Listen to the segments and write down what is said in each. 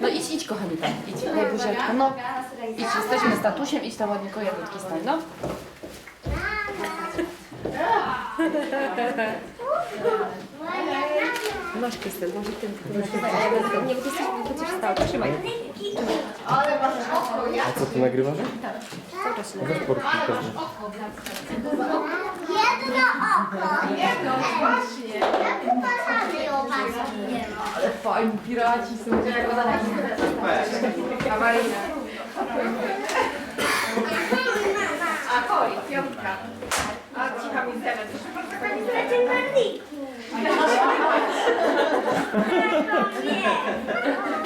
No idź, idź kochani tam, idź. Ej, buziaczku, no. Idź, jesteśmy z tatusiem, idź tam ładnie jagódki stań, no. Masz Krystel, może ty. Nie, bo ty jesteś, będziesz stał, trzymaj. A co ty nagrywasz? Cały czas się Weź porówki pewnie. Jedno oko. Jedno, właśnie. Ja tu pasami o was nie ma. Fajni piraci są. Awaryjne. A koi, piątka. A ci kamizelę. Zatem Berlin.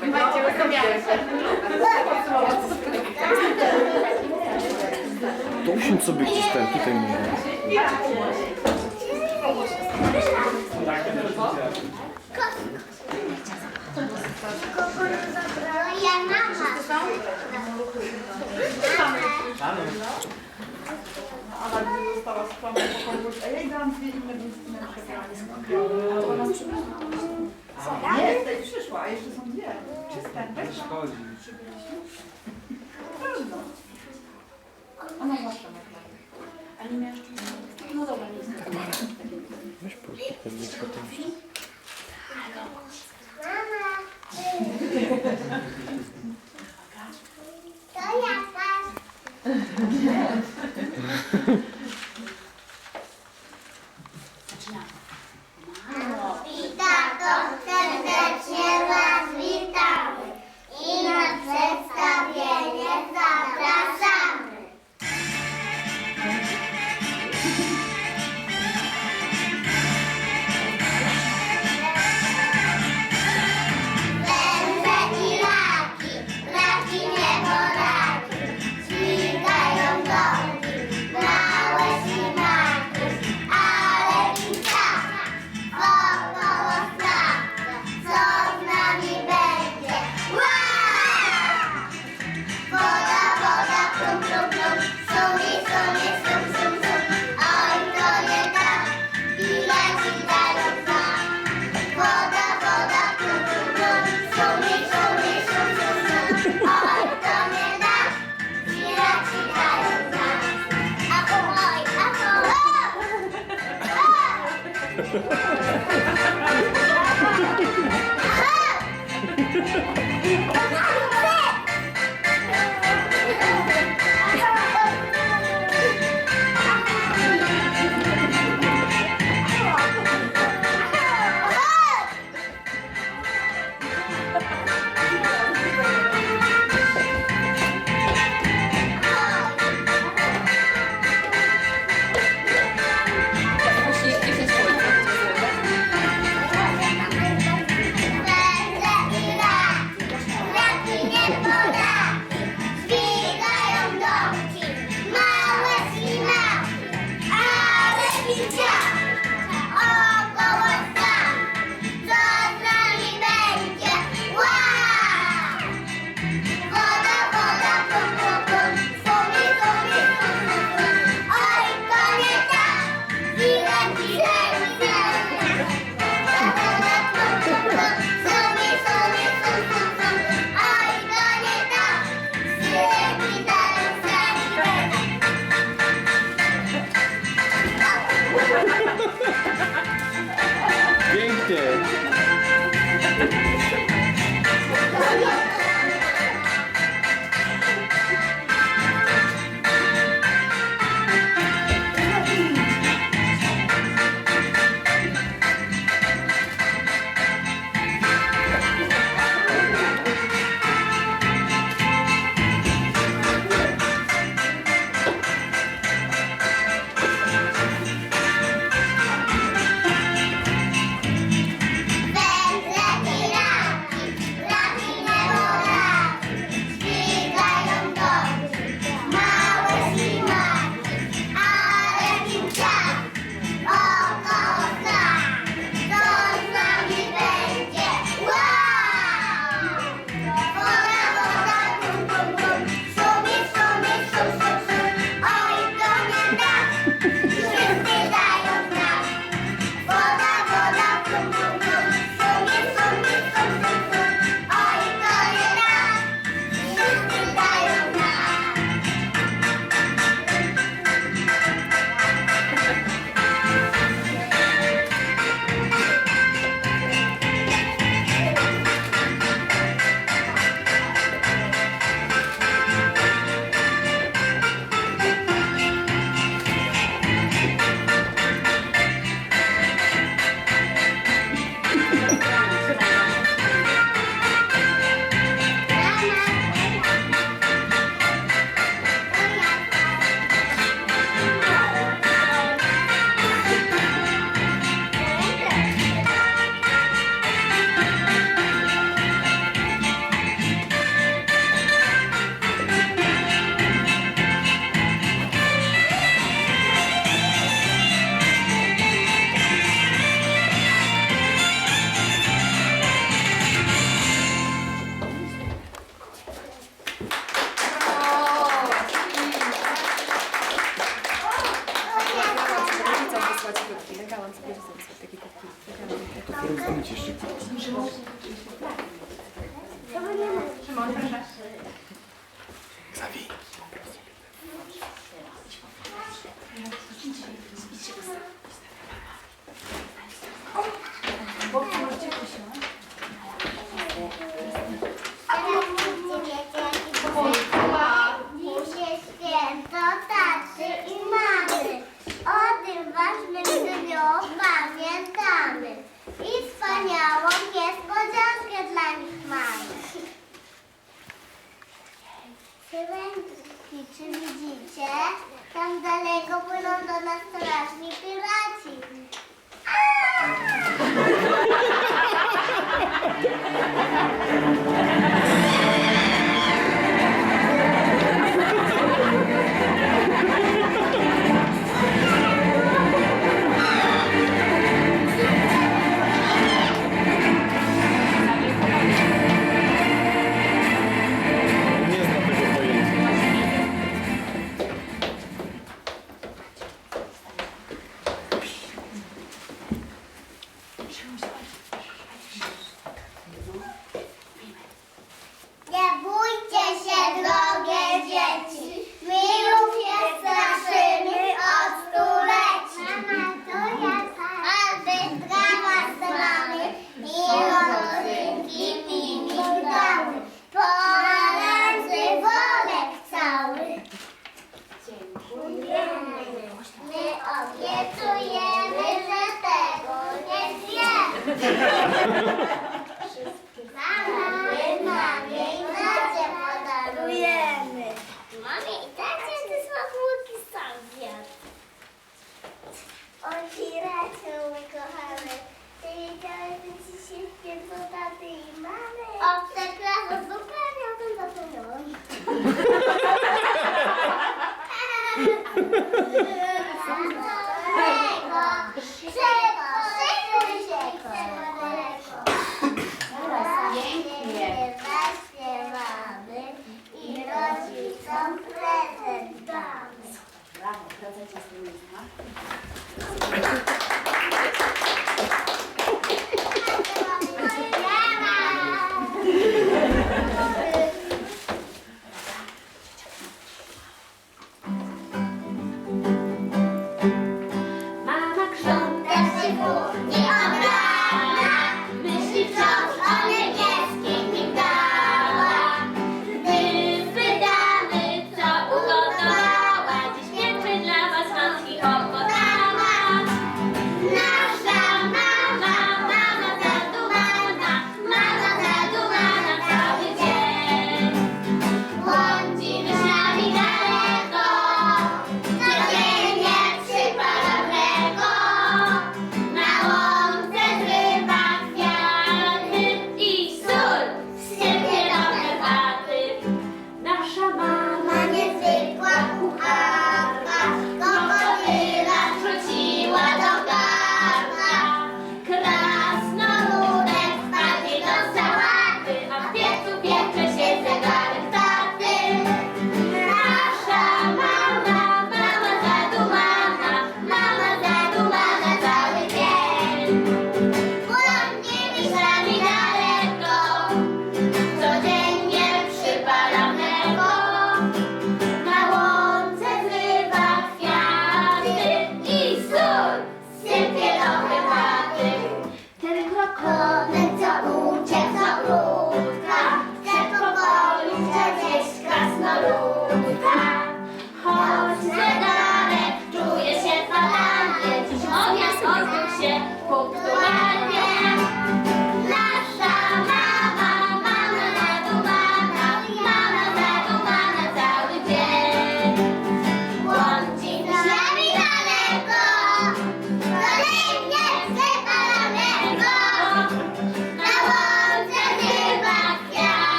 Będzie wykomiary. To usiądź sobie gdzieś ten, tutaj mówię. Ala gdy została skromna po kogoś, a ja jej dałam dwie inne bluzki na przebranie. A ona przyszła? Nie, tutaj przyszła, a jeszcze są dwie. Czyste, weź. Trudno.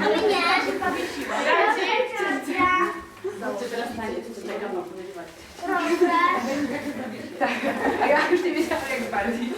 Ale nie. Ja się powiesiła. Ja Cię teraz na nie, to czekam, mam powiedzieć. Proszę. Tak, a ja już nie wiedziałam jak bardziej.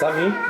Sami?